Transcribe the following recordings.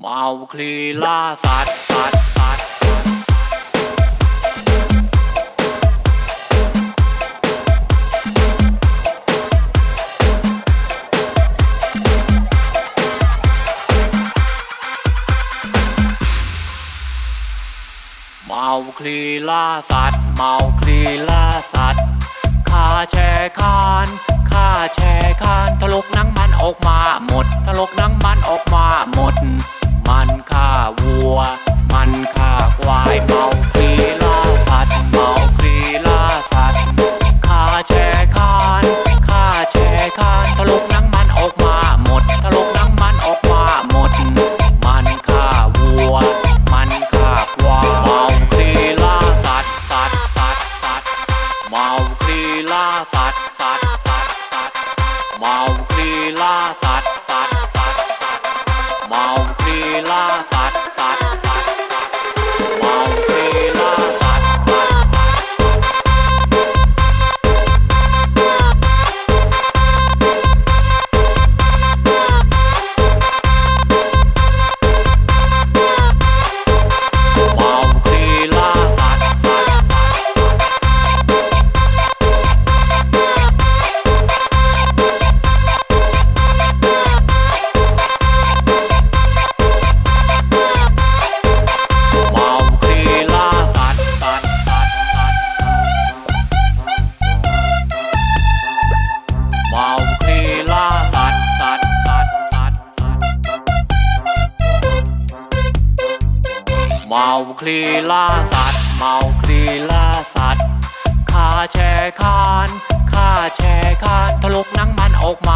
เมาคลีล่าสัตว์สัตว์สัตว์เมาคลีล่าสัตว์เมาคลีล่าสัตว์ข้าแชร์คานข้าแชร์คานทะลุนังมันออกมาหมดทะลุนังมันออกมาหมด เบาคลีลาสัต มาคลีล่าสัตว์ เมาคลีล่าสัตว์ฆ่าแช่คานฆ่าแช่คานทะลุนังมันออกมา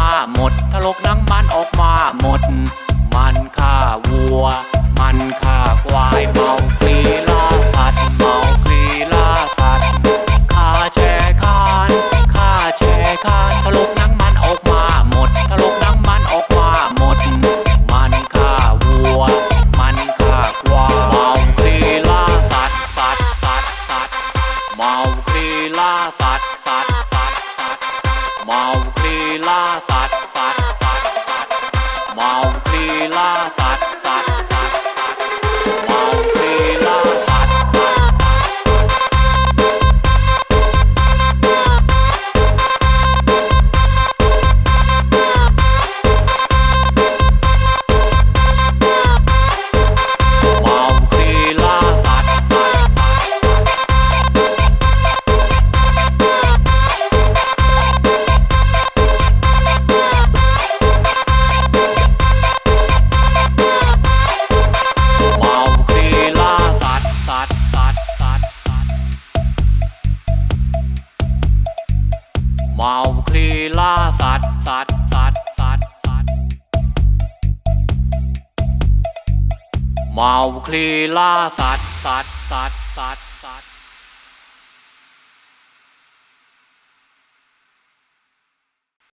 เมาคลีลาสัตว์สัตว์สัตว์สัตว์เมา เมาคลีล่าสัตว์สัตว์สัตว์สัตว์สัตว์เมาคลีล่าสัตว์สัตว์สัตว์สัตว์สัตว์